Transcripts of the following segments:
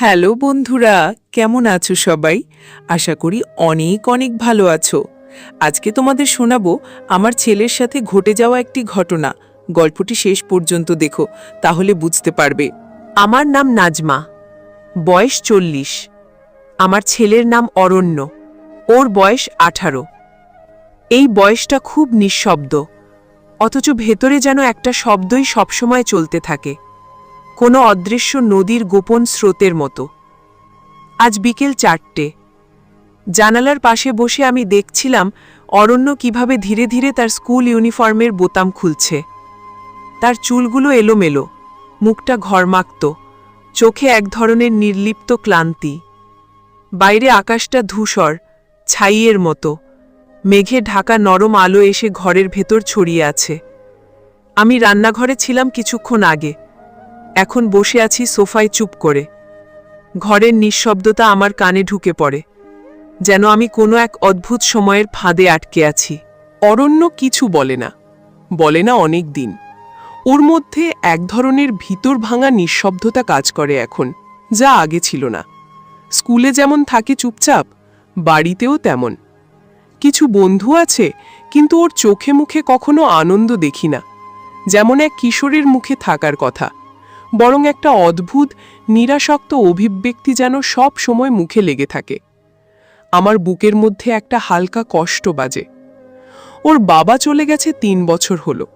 Hello বন্ধুরা, কেমন আছো সবাই? আশা করি অনেক অনেক ভালো আছো। আজকে তোমাদের শোনাবো আমার ছেলের সাথে ঘটে যাওয়া একটি ঘটনা। গল্পটি শেষ পর্যন্ত দেখো, তাহলে বুঝতে পারবে। আমার নাম নাজমা, বয়স চল্লিশ। আমার ছেলের নাম অরণ্য, ওর বয়স আঠারো। এই বয়সটা খুব নিঃশব্দ, অথচ ভেতরে যেন একটা শব্দই সবসময় চলতে থাকে। কোনো অদৃশ্য নদীর গোপন স্রোতের মতো। আজ বিকেল চারটে। জানালার পাশে বসে আমি দেখছিলাম অরণ্য কীভাবে ধীরে ধীরে তার স্কুল ইউনিফর্মের বোতাম খুলছে। তার চুলগুলো এলোমেলো, মুখটা ঘরমাক্ত, চোখে এক ধরনের নির্লিপ্ত ক্লান্তি। বাইরে আকাশটা ধূসর, ছাইয়ের মতো, মেঘে ঢাকা নরম আলো এসে ঘরের ভেতর ছড়িয়ে আছে। আমি রান্নাঘরে ছিলাম কিছুক্ষণ আগে। এখন বসে আছি সোফায় চুপ করে। ঘরের নিঃশব্দতা আমার কানে ঢুকে পড়ে, যেন আমি কোনো এক অদ্ভুত সময়ের ফাঁদে আটকে আছি। অরণ্য কিছু বলে না বলে না অনেক দিন। ওর মধ্যে এক ধরনের ভিতর ভাঙা নিঃশব্দতা কাজ করে এখন, যা আগে ছিল না। স্কুলে যেমন থাকে চুপচাপ, বাড়িতেও তেমন। কিছু বন্ধু আছে, কিন্তু ওর চোখে মুখে কখনো আনন্দ দেখি না, যেমন এক কিশোরের মুখে থাকার কথা। বরং একটা অদ্ভুত, নিরাসক্ত অভিব্যক্তি যেন সব সময় মুখে লেগে থাকে। আমার বুকের মধ্যে একটা হালকা কষ্ট বাজে। ওর বাবা চলে গেছে তিন বছর হলো।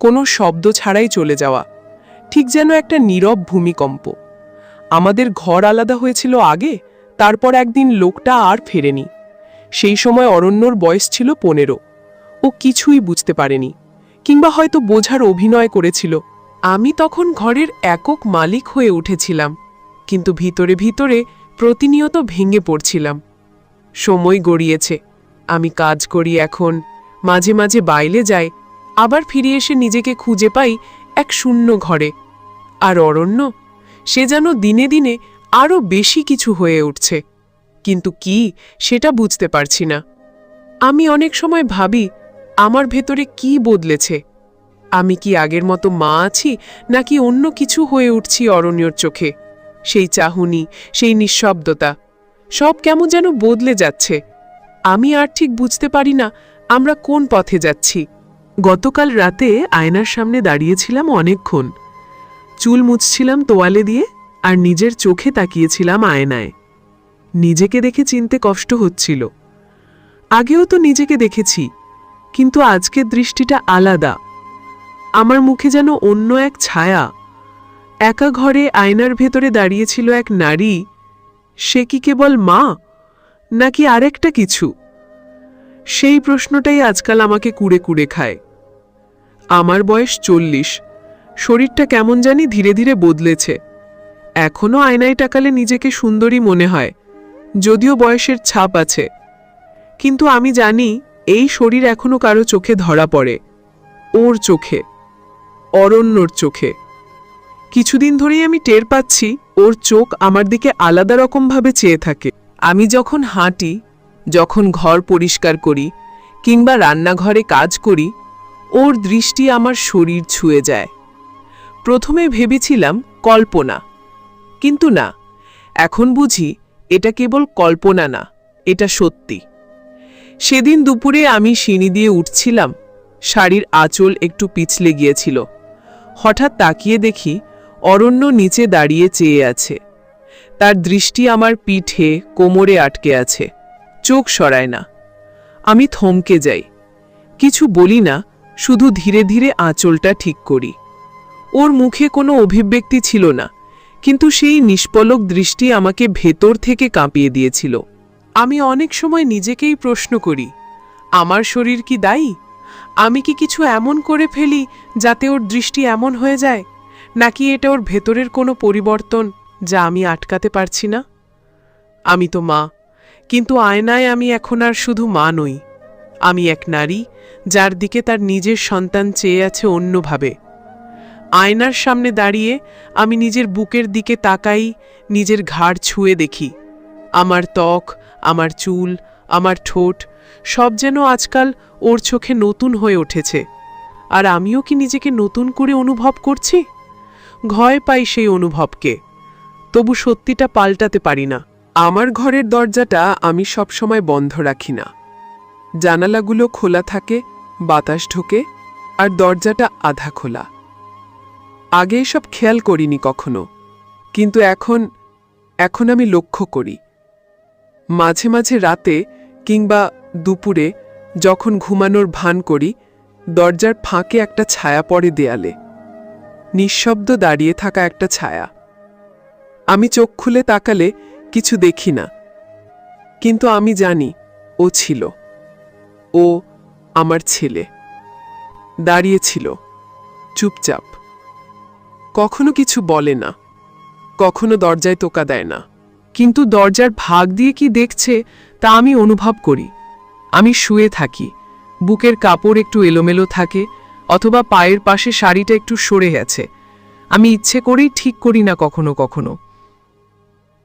কোনো শব্দ ছাড়াই চলে যাওয়া। ঠিক যেন একটা নীরব ভূমিকম্প। আমাদের ঘর আলাদা হয়েছিল আগে, তারপর একদিন লোকটা আর ফেরেনি। সেই সময় অরণ্যর বয়স ছিল পনেরো। ও কিছুই বুঝতে পারেনি, কিংবা হয়তো বোঝার অভিনয় করেছিল। আমি তখন ঘরের একক মালিক হয়ে উঠেছিলাম, কিন্তু ভিতরে ভিতরে প্রতিনিয়ত ভেঙে পড়ছিলাম। সময় গড়িয়েছে, আমি কাজ করি এখন, মাঝে মাঝে বাইলে যাই, আবার ফিরে এসে নিজেকে খুঁজে পাই এক শূন্য ঘরে। আর অরণ্য, সে যেন দিনে দিনে আরও বেশি কিছু হয়ে উঠছে। কিন্তু কি, সেটা বুঝতে পারছি না। আমি অনেক সময় ভাবি, আমার ভেতরে কি বদলেছে? আমি কি আগের মতো মা আছি, নাকি অন্য কিছু হয়ে উঠছি অরণ্যর চোখে? সেই চাহুনি, সেই নিঃশব্দতা, সব কেমন যেন বদলে যাচ্ছে। আমি আর ঠিক বুঝতে পারি না, আমরা কোন পথে যাচ্ছি। গতকাল রাতে আয়নার সামনে দাঁড়িয়েছিলাম অনেকক্ষণ। চুল মুছছিলাম তোয়ালে দিয়ে আর নিজের চোখে তাকিয়েছিলাম আয়নায়। নিজেকে দেখে চিনতে কষ্ট হচ্ছিল। আগেও তো নিজেকে দেখেছি, কিন্তু আজকের দৃষ্টিটা আলাদা। আমার মুখে যেন অন্য এক ছায়া। একা ঘরে আয়নার ভেতরে দাঁড়িয়েছিল এক নারী। সে কি কেবল মা, নাকি আরেকটা কিছু? সেই প্রশ্নটাই আজকাল আমাকে কুড়ে কুড়ে খায়। আমার বয়স চল্লিশ, শরীরটা কেমন জানি ধীরে ধীরে বদলেছে। এখনও আয়নায় টাকালে নিজেকে সুন্দরী মনে হয়, যদিও বয়সের ছাপ আছে। কিন্তু আমি জানি, এই শরীর এখনও কারও চোখে ধরা পড়ে, ওর চোখে। অরণ্যর চোখে। কিছুদিন ধরেই আমি টের পাচ্ছি, ওর চোখ আমার দিকে আলাদা রকমভাবে চেয়ে থাকে। আমি যখন হাঁটি, যখন ঘর পরিষ্কার করি, কিংবা রান্নাঘরে কাজ করি, ওর দৃষ্টি আমার শরীর ছুঁয়ে যায়। প্রথমে ভেবেছিলাম, কল্পনা। কিন্তু না, এখন বুঝি এটা কেবল কল্পনা না, এটা সত্যি। সেদিন দুপুরে আমি সিঁড়ি দিয়ে উঠছিলাম, শাড়ির আঁচল একটু পিছলে গিয়েছিল। হঠাৎ তাকিয়ে দেখি অরণ্য নিচে দাঁড়িয়ে চেয়ে আছে। তার দৃষ্টি আমার পিঠে, কোমরে আটকে আছে। চোখ সরায় না। আমি থমকে যাই। কিছু বলি না, শুধু ধীরে ধীরে আঁচলটা ঠিক করি। ওর মুখে কোনো অভিব্যক্তি ছিল না, কিন্তু সেই নিষ্পলক দৃষ্টি আমাকে ভেতর থেকে কাঁপিয়ে দিয়েছিল। আমি অনেক সময় নিজেকেই প্রশ্ন করি, আমার শরীর কি দায়ী? আমি কি কিছু এমন করে ফেলি যাতে ওর দৃষ্টি এমন হয়ে যায়? নাকি এটা ওর ভেতরের কোনো পরিবর্তন যা আমি আটকাতে পারছি না? আমি তো মা, কিন্তু আয়নায় আমি এখন আর শুধু মা নই। আমি এক নারী যার দিকে তার নিজের সন্তান চেয়ে আছে অন্যভাবে। আয়নার সামনে দাঁড়িয়ে আমি নিজের বুকের দিকে তাকাই, নিজের ঘাড় ছুঁয়ে দেখি। আমার ত্বক, আমার চুল, আমার ঠোঁট সব যেন আজকাল ওর চোখে নতুন হয়ে উঠেছে। আর আমিও কি নিজেকে নতুন করে অনুভব করছি? ভয় পাই সেই অনুভবকে। তবু সত্যিটা পাল্টাতে পারি না। আমার ঘরের দরজাটা আমি সবসময় বন্ধ রাখি না। জানালাগুলো খোলা থাকে, বাতাস ঢোকে, আর দরজাটা আধা খোলা। আগে এসব খেয়াল করিনি কখনো। কিন্তু এখন এখন আমি লক্ষ্য করি। মাঝে মাঝে রাতে কিংবা দুপুরে যখন ঘুমানোর ভান করি, দরজার ফাঁকে একটা ছায়া পড়ে দেয়ালে। নিঃশব্দ দাঁড়িয়ে থাকা একটা ছায়া। আমি চোখ খুলে তাকালে কিছু দেখি না। কিন্তু আমি জানি, ও ছিল। ও আমার ছেলে। দাঁড়িয়েছিল চুপচাপ। কখনো কিছু বলে না। কখনো দরজায় তোকা দেয় না। কিন্তু দরজার ভাগ দিয়ে কি দেখছে, তা আমি অনুভব করি। আমি শুয়ে থাকি। বুকের কাপড় একটু এলোমেলো থাকে, অথবা পায়ের পাশে শাড়িটা একটু সরে গেছে। আমি ইচ্ছে করেই ঠিক করি না কখনো কখনো।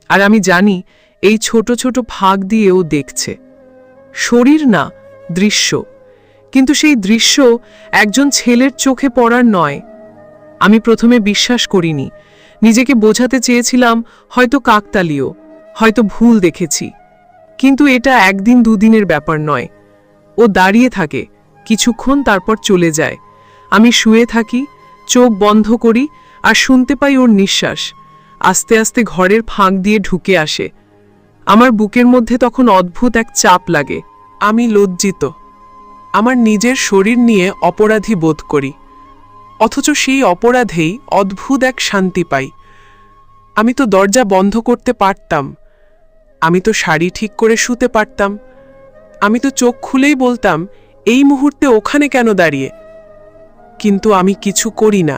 আর আমি জানি, এই ছোট ছোট ফাঁক দিয়েও দেখছে। শরীর না, দৃশ্য। কিন্তু সেই দৃশ্য একজন ছেলের চোখে পড়ার নয়। আমি প্রথমে বিশ্বাস করিনি। নিজেকে বোঝাতে চেয়েছিলাম, হয়তো কাকতালীয়, হয়তো ভুল দেখেছি। কিন্তু এটা একদিন দুদিনের ব্যাপার নয়। ও দাঁড়িয়ে থাকে, কিছুক্ষণ তারপর চলে যায়। আমি শুয়ে থাকি, চোখ বন্ধ করি আর শুনতে পাই ওর নিঃশ্বাস। আস্তে আস্তে ঘরের ফাঁক দিয়ে ঢুকে আসে। আমার বুকের মধ্যে তখন অদ্ভুত এক চাপ লাগে। আমি লজ্জিত। আমার নিজের শরীর নিয়ে অপরাধী বোধ করি। অথচ সেই অপরাধেই অদ্ভুত এক শান্তি পাই। আমি তো দরজা বন্ধ করতে পারতাম। আমি তো শাড়ি ঠিক করে শুতে পারতাম। আমি তো চোখ খুলেই বলতাম, এই মুহূর্তে ওখানে কেন দাঁড়িয়ে? কিন্তু আমি কিছু করি না।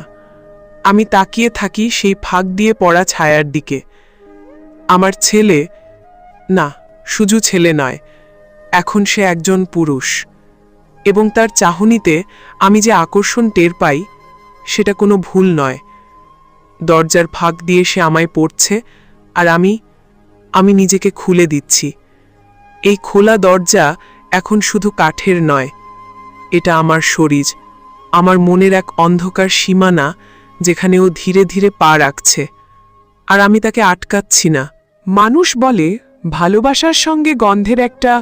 আমি তাকিয়ে থাকি সেই ফাঁক দিয়ে পড়া ছায়ার দিকে। আমার ছেলে, না, শুধু ছেলে নয়, এখন সে একজন পুরুষ। এবং তার চাহনিতে আমি যে আকর্ষণ টের পাই, সেটা কোনো ভুল নয়। দরজার ফাঁক দিয়ে সে আমায় পড়ছে, আর আমি আমি নিজেকে খুলে দিচ্ছি। এই খোলা দরজা এখন শুধু কাঠের নয়, এটা আমার শরীর, আমার মনের এক অন্ধকার সীমানা যেখানে ও ধীরে ধীরে পা রাখছে। আর আমি তাকে আটকাচ্ছি না। মানুষ বলে, ভালোবাসার সঙ্গে গন্ধের একটা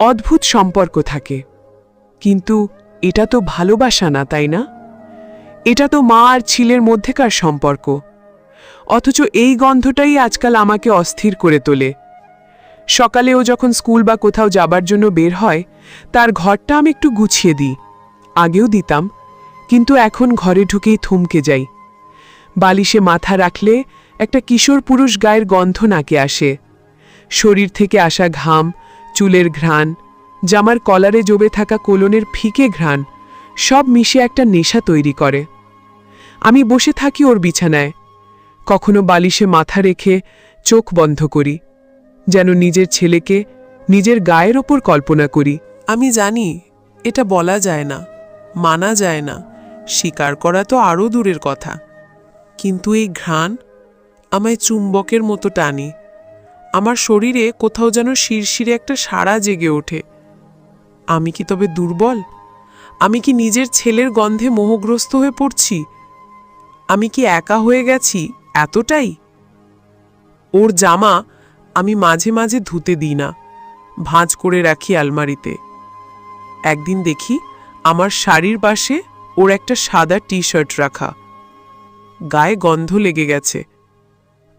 অদ্ভুত সম্পর্ক থাকে। কিন্তু এটা তো ভালোবাসা না, তাই না? এটা তো মা আর ছেলের মধ্যেকার সম্পর্ক। অথচ এই গন্ধটাই আজকাল আমাকে অস্থির করে তোলে। সকালে ও যখন স্কুল বা কোথাও যাবার জন্য বের হয়, তার ঘরটা আমি একটু গুছিয়ে দিই। আগেও দিতাম, কিন্তু এখন ঘরে ঢুকেই থমকে যাই। বালিশে মাথা রাখলে একটা কিশোর পুরুষ গায়ের গন্ধ নাকে আসে। শরীর থেকে আসা ঘাম, চুলের ঘ্রাণ, জামার কলারে জবে থাকা কোলনের ফিকে ঘ্রাণ, সব মিশে একটা নেশা তৈরি করে। আমি বসে থাকি ওর বিছানায়। কখনো বালিশে মাথা রেখে চোখ বন্ধ করি, যেন নিজের ছেলেকে নিজের গায়ের ওপর কল্পনা করি। আমি জানি, এটা বলা যায় না, মানা যায় না, স্বীকার করা তো আরও দূরের কথা। কিন্তু এই ঘ্রাণ আমায় চুম্বকের মতো টানি। আমার শরীরে কোথাও যেন শিরশিরে একটা সাড়া জেগে ওঠে। আমি কি তবে দুর্বল? আমি কি নিজের ছেলের গন্ধে মোহগ্রস্ত হয়ে পড়ছি? আমি কি একা হয়ে গেছি? এতটাই? ওর জামা আমি মাঝে মাঝে ধুতে দিই না, ভাঁজ করে রাখি আলমারিতে। একদিন দেখি আমার শাড়ির পাশে ওর একটা সাদা টি শার্ট রাখা। গায়ে গন্ধ লেগে গেছে।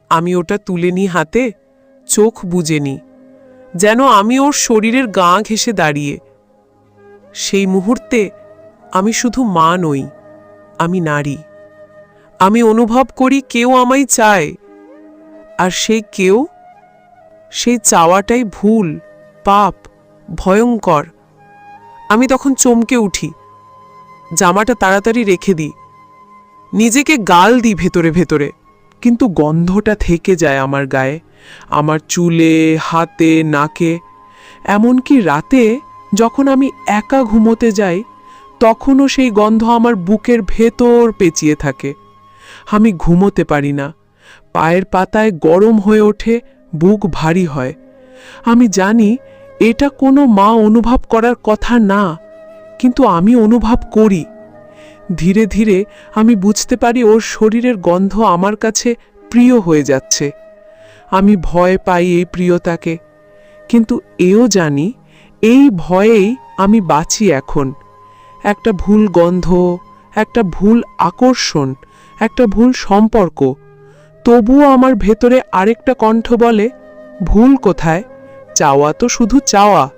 আমি ওটা তুলে নিই হাতে, চোখ বুজে নিই, যেন আমি ওর শরীরের গা ঘেসে দাঁড়িয়ে। সেই মুহূর্তে আমি শুধু মা নই, আমি নারী। আমি অনুভব করি কেউ আমায় চায়। আর সেই কেউ সেই চাওয়াটাই ভুল, পাপ, ভয়ঙ্কর। আমি তখন চমকে উঠি। জামাটা তাড়াতাড়ি রেখে দিই। নিজেকে গাল দিই ভেতরে ভেতরে। কিন্তু গন্ধটা থেকে যায় আমার গায়ে। আমার চুলে, হাতে, নাকে। এমনকি রাতে যখন আমি একা ঘুমোতে যাই, তখনও সেই গন্ধ আমার বুকের ভেতর পেঁচিয়ে থাকে। আমি ঘুমোতে পারি না। পায়ের পাতায় গরম হয়ে ওঠে, বুক ভারী হয়। আমি জানি এটা কোনো মা অনুভব করার কথা না, কিন্তু আমি অনুভব করি। ধীরে ধীরে আমি বুঝতে পারি ওর শরীরের গন্ধ আমার কাছে প্রিয় হয়ে যাচ্ছে। আমি ভয় পাই এই প্রিয়তাকে, কিন্তু এও জানি এই ভয়েই আমি বাঁচি এখন। একটা ভুল গন্ধ, একটা ভুল আকর্ষণ একটা ভুল সম্পর্ক। তবুও আমার ভেতরে আরেকটা কণ্ঠ বলে, ভুল কোথায়? চাওয়া তো শুধু চাওয়া।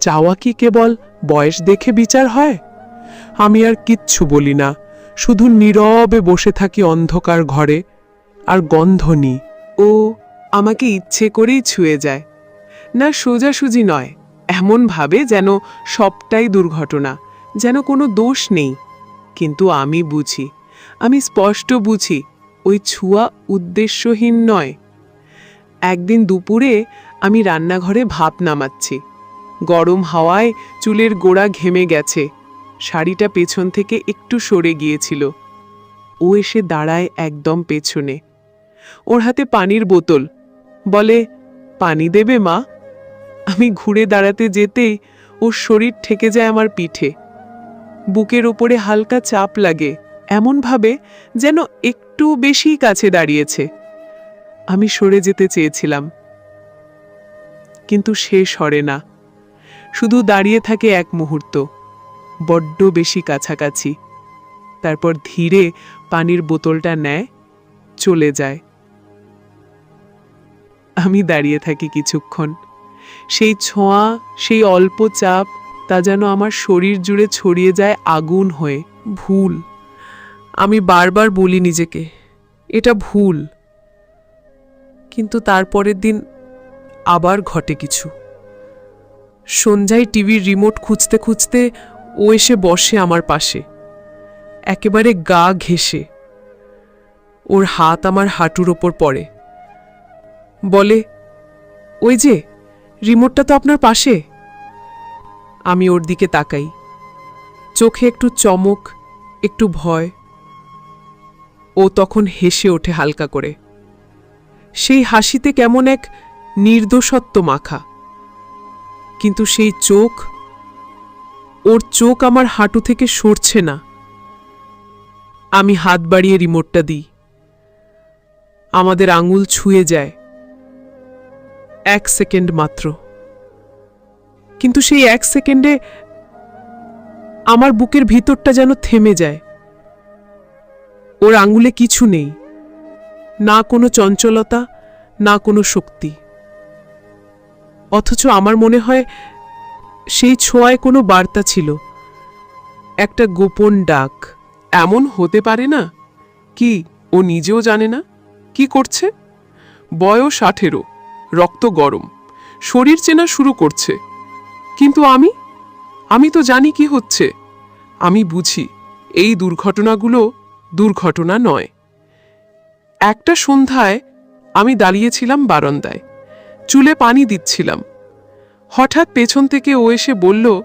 চাওয়া কি কেবল বয়স দেখে বিচার হয়? আমি আর কিচ্ছু বলি না, শুধু নীরবে বসে থাকি অন্ধকার ঘরে, আর গন্ধ নিই। ও, আমাকে ইচ্ছে করেই ছুঁয়ে যায়। না, সোজাসুজি নয়। এমন ভাবে যেন সবটাই দুর্ঘটনা, যেন কোনো দোষ নেই। কিন্তু আমি বুঝি আমি স্পষ্ট বুঝি, ওই ছুয়া উদ্দেশ্যহীন নয়। একদিন দুপুরে আমি রান্নাঘরে ভাপ নামাচ্ছি। গরম হাওয়ায় চুলের গোড়া ঘেমে গেছে। শাড়িটা পেছন থেকে একটু সরে গিয়েছিল। ও এসে দাঁড়ায় একদম পেছনে। ওর হাতে পানির বোতল। বলে, পানি দেবে মা? আমি ঘুরে দাঁড়াতে যেতেই ওর শরীর ঠেকে যায় আমার পিঠে। বুকের ওপরে হালকা চাপ লাগে। এমনভাবে যেন একটু বেশি কাছে দাঁড়িয়েছে। আমি সরে যেতে চেয়েছিলাম। কিন্তু সে সরে না। শুধু দাঁড়িয়ে থাকে এক মুহূর্ত, বড্ড বেশি কাছাকাছি। তারপর ধীরে পানির বোতলটা নেয়, চলে যায়। আমি দাঁড়িয়ে থাকি কিছুক্ষণ। সেই ছোঁয়া, সেই অল্প চাপ, তা যেন আমার শরীর জুড়ে ছড়িয়ে যায় আগুন হয়ে, ভুল। আমি বারবার বলি নিজেকে, এটা ভুল। কিন্তু তারপরের দিন আবার ঘটে কিছু। সন্ধ্যায় টিভির রিমোট খুঁজতে খুঁজতে ও এসে বসে আমার পাশে। একেবারে গা ঘেঁষে। ওর হাত আমার হাঁটুর ওপর পড়ে। বলে, ওই যে, রিমোটটা তো আপনার পাশে? আমি ওর দিকে তাকাই। চোখে একটু চমক, একটু ভয়। ও তখন হেসে ওঠে হালকা করে। সেই হাসিতে কেমন এক নির্দোষত্ব মাখা। কিন্তু সেই চোখ, ওর চোখ আমার হাঁটু থেকে সরছে না। আমি হাত বাড়িয়ে রিমোটটা দিই। আমাদের আঙুল ছুঁয়ে যায়। এক সেকেন্ড মাত্র। কিন্তু সেই এক সেকেন্ডে আমার বুকের ভিতরটা যেন থেমে যায়। ওর আঙুলে কিছু নেই। না কোনো চঞ্চলতা, না কোনো শক্তি। অথচ আমার মনে হয় সেই ছোঁয়ায় কোনো বার্তা ছিল। একটা গোপন ডাক। এমন হতে পারে না? কি, ও নিজেও জানে না? কি করছে? বয়স আঠেরো, রক্ত গরম। শরীর চেনা শুরু করছে। কিন্তু আমি? আমি তো জানি কি হচ্ছে। আমি বুঝি, এই দুর্ঘটনাগুলো দুর্ঘটনা নয়। একটা সন্ধ্যায় আমি দাঁড়িয়েছিলাম বারান্দায়। চুলে পানি দিচ্ছিলাম। হঠাৎ পেছন থেকে ও এসে বলল,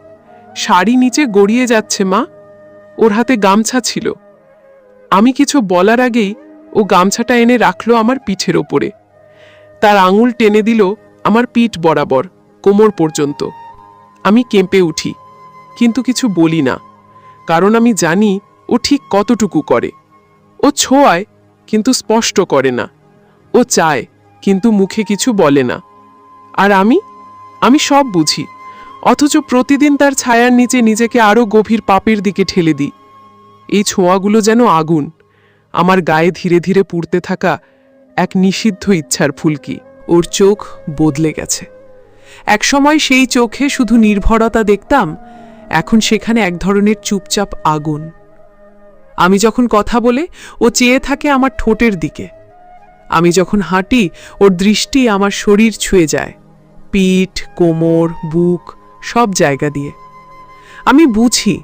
শাড়ি নিচে গড়িয়ে যাচ্ছে মা। ওর হাতে গামছা ছিল। আমি কিছু বলার আগেই ও গামছাটা এনে রাখল আমার পিঠের ওপরে। তার আঙুল টেনে দিল আমার পিঠ বরাবর, কোমর পর্যন্ত। আমি কেঁপে উঠি, কিন্তু কিছু বলি না। কারণ আমি জানি ও ঠিক কতটুকু করে। ও ছোঁয়ায়, কিন্তু স্পষ্ট করে না। ও চায়, কিন্তু মুখে কিছু বলে না। আর আমি? আমি সব বুঝি। অথচ প্রতিদিন তার ছায়ার নিচে নিজেকে আরও গভীর পাপের দিকে ঠেলে দিই। এই ছোঁয়াগুলো যেন আগুন। আমার গায়ে ধীরে ধীরে পুড়তে থাকা এক নিষিদ্ধ ইচ্ছার ফুলকি। ওর চোখ বদলে গেছে। একসময় সেই চোখে শুধু নির্ভরতা দেখতাম, এখন সেখানে এক ধরনের চুপচাপ আগুন। আমি যখন কথা বলে, ও চেয়ে থাকে আমার ঠোঁটের দিকে। আমি যখন হাঁটি, ওর দৃষ্টি আমার শরীর ছুঁয়ে যায়। পিঠ, কোমর, বুক, সব জায়গা দিয়ে। আমি বুঝি,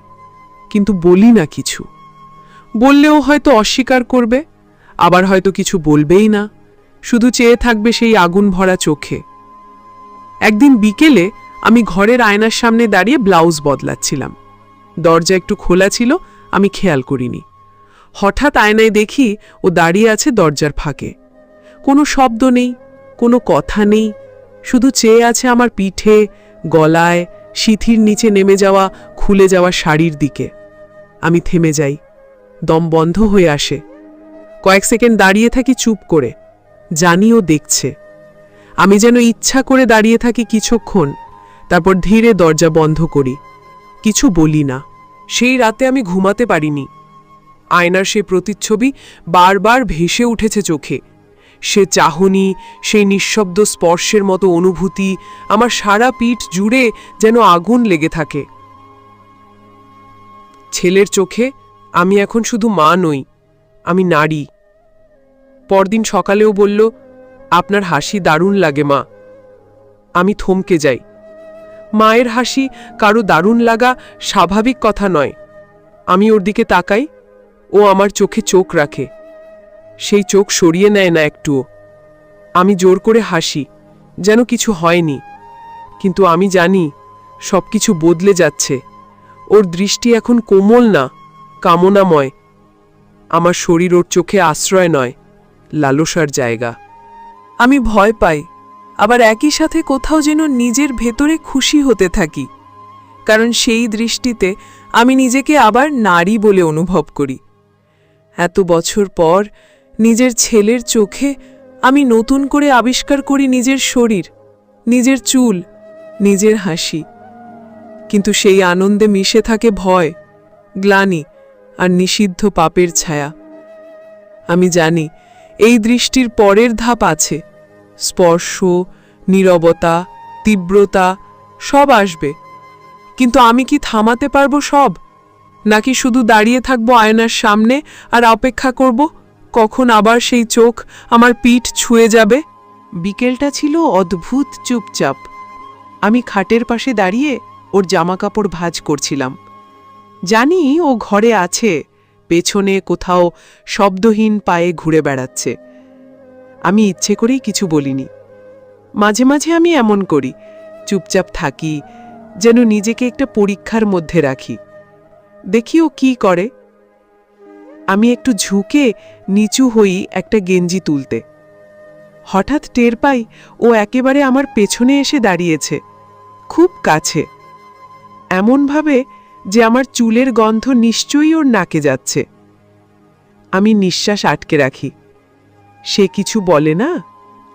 কিন্তু বলি না কিছু। বললেও হয়তো অস্বীকার করবে, আবার হয়তো কিছু বলবেই না। শুধু চেয়ে থাকবে সেই আগুন ভরা চোখে। একদিন বিকেলে আমি ঘরের আয়নার সামনে দাঁড়িয়ে ব্লাউজ বদলাচ্ছিলাম। দরজা একটু খোলা ছিল আমি খেয়াল করিনি। হঠাৎ আয়নায় দেখি ও দাঁড়িয়ে আছে দরজার ফাঁকে। কোনো শব্দ নেই, কোনো কথা নেই, শুধু চেয়ে আছে আমার পিঠে, গলায়, সিথির নিচে নেমে যাওয়া, খুলে যাওয়া শাড়ির দিকে। আমি থেমে যাই, দম বন্ধ হয়ে আসে। কয়েক সেকেন্ড দাঁড়িয়ে থাকি চুপ করে, জানি ও দেখছে। আমি যেন ইচ্ছা করে দাঁড়িয়ে থাকি কিছুক্ষণ, তারপর ধীরে দরজা বন্ধ করি। কিছু বলি না। সেই রাতে আমি ঘুমাতে পারিনি। আয়নার সে প্রতিচ্ছবি বারবার ভেসে উঠেছে চোখে। সে চাহনি, সেই নিঃশব্দ স্পর্শের মতো অনুভূতি আমার সারা পিঠ জুড়ে যেন আগুন লেগে থাকে। ছেলের চোখে আমি এখন শুধু মা নই, আমি নারী। পরদিন সকালেও বলল, আপনার হাসি দারুণ লাগে মা। আমি থমকে যাই। মায়ের হাসি, কারও দারুণ লাগা স্বাভাবিক কথা নয়। আমি ওর দিকে তাকাই, ও আমার চোখে চোখ রাখে। সেই চোখ সরিয়ে নেয় না একটুও। আমি জোর করে হাসি, যেন কিছু হয়নি। কিন্তু আমি জানি সব কিছু বদলে যাচ্ছে। ওর দৃষ্টি এখন কোমল না, কামনাময়। আমার শরীর ওর চোখে আশ্রয় নয়, লালসার জায়গা। আমি ভয় পাই আবার একই সাথে কোথাও যেন নিজের ভেতরে খুশি হতে থাকি। কারণ সেই দৃষ্টিতে আমি নিজেকে আবার নারী বলে অনুভব করি। এত বছর পর নিজের ছেলের চোখে আমি নতুন করে আবিষ্কার করি নিজের শরীর, নিজের চুল, নিজের হাসি। কিন্তু সেই আনন্দে মিশে থাকে ভয়, গ্লানি আর নিষিদ্ধ পাপের ছায়া। আমি জানি এই দৃষ্টির পরের ধাপ আছে। স্পর্শ, নীরবতা, তীব্রতা সব আসবে। কিন্তু আমি কি থামাতে পারব সব? নাকি শুধু দাঁড়িয়ে থাকব আয়নার সামনে আর অপেক্ষা করব? কখন আবার সেই চোখ আমার পিঠ ছুঁয়ে যাবে? বিকেলটা ছিল অদ্ভুত চুপচাপ। আমি খাটের পাশে দাঁড়িয়ে ওর জামাকাপড় ভাঁজ করছিলাম। জানি ও ঘরে আছে, পেছনে কোথাও শব্দহীন পায়ে ঘুরে বেড়াচ্ছে। আমি ইচ্ছে করেই কিছু বলিনি। মাঝে মাঝে আমি এমন করি, চুপচাপ থাকি, যেন নিজেকে একটা পরীক্ষার মধ্যে রাখি। দেখি ও কি করে। আমি একটু ঝুঁকে নিচু হই একটা গেঞ্জি তুলতে। হঠাৎ টের পাই ও একেবারে আমার পেছনে এসে দাঁড়িয়েছে, খুব কাছে। এমনভাবে যে আমার চুলের গন্ধ নিশ্চয়ই ওর নাকে যাচ্ছে। আমি নিঃশ্বাস আটকে রাখি। সে কিছু বলে না,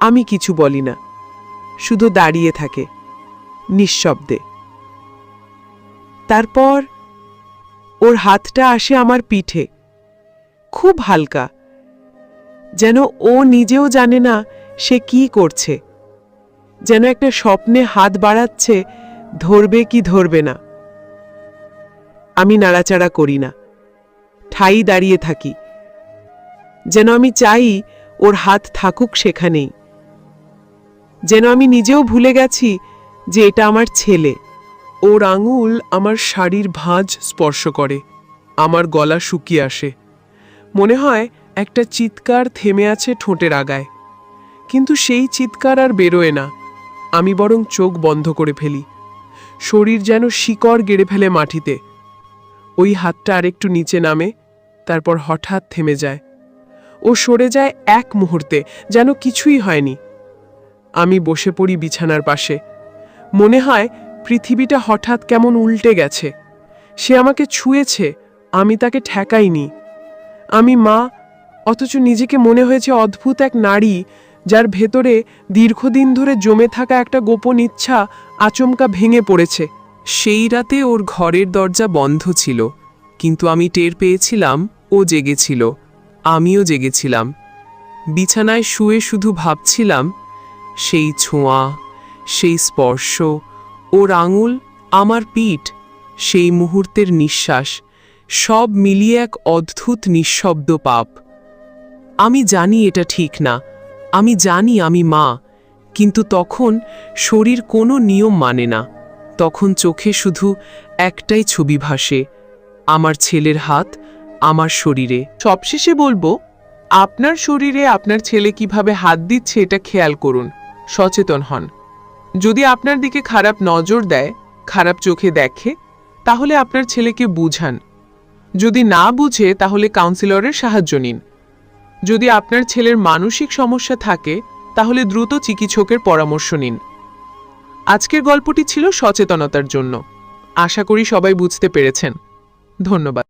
আমি কিছু বলি না, শুধু দাঁড়িয়ে থাকে, নিঃশব্দে। তারপর ওর হাতটা আসে আমার পিঠে, খুব হালকা, যেন ও নিজেও জানে না সে কি করছে, যেন একটা স্বপ্নে হাত বাড়াচ্ছে, ধরবে কি ধরবে না। আমি নাড়াচাড়া করি না, ঠাই দাঁড়িয়ে থাকি, যেন আমি চাই ওর হাত থাকুক সেখানেই। যেন আমি নিজেও ভুলে গেছি যে এটা আমার ছেলে। ওর আঙুল আমার শাড়ির ভাঁজ স্পর্শ করে। আমার গলা শুকিয়ে আসে। মনে হয় একটা চিৎকার থেমে আছে ঠোঁটের আগায়। কিন্তু সেই চিৎকার আর বেরোয় না। আমি বরং চোখ বন্ধ করে ফেলি। শরীর যেন শিকড় গেড়ে ফেলে মাটিতে। ওই হাতটা আরেকটু নিচে নামে, তারপর হঠাৎ থেমে যায়। ও সরে যায় এক মুহূর্তে, যেন কিছুই হয়নি। আমি বসে পড়ি বিছানার পাশে। মনে হয় পৃথিবীটা হঠাৎ কেমন উল্টে গেছে। সে আমাকে ছুঁয়েছে, আমি তাকে ঠেকাইনি। আমি মা, অথচ নিজেকে মনে হয়েছে অদ্ভুত এক নারী, যার ভেতরে দীর্ঘদিন ধরে জমে থাকা একটা গোপন ইচ্ছা আচমকা ভেঙে পড়েছে। সেই রাতে ওর ঘরের দরজা বন্ধ ছিল, কিন্তু আমি টের পেয়েছিলাম ও জেগেছিল। আমিও জেগেছিলাম। বিছানায় শুয়ে শুধু ভাবছিলাম, সেই ছোঁয়া, সেই স্পর্শ, ওর আঙুল, আমার পিঠ, সেই মুহূর্তের নিঃশ্বাস, সব মিলিয়ে এক অদ্ভুত নিঃশব্দ পাপ। আমি জানি এটা ঠিক না। আমি জানি আমি মা, কিন্তু তখন শরীর কোনো নিয়ম মানে না। তখন চোখে শুধু একটাই ছবি ভাসে, আমার ছেলের হাত আমার শরীরে। সবশেষে বলব, আপনার শরীরে আপনার ছেলে কীভাবে হাত দিচ্ছে এটা খেয়াল করুন, সচেতন হন। যদি আপনার দিকে খারাপ নজর দেয়, খারাপ চোখে দেখে, তাহলে আপনার ছেলেকে বুঝান। যদি না বুঝে, তাহলে কাউন্সিলরের সাহায্য নিন। যদি আপনার ছেলের মানসিক সমস্যা থাকে, তাহলে দ্রুত চিকিৎসকের পরামর্শ নিন। আজকের গল্পটি ছিল সচেতনতার জন্য। আশা করি সবাই বুঝতে পেরেছেন। ধন্যবাদ।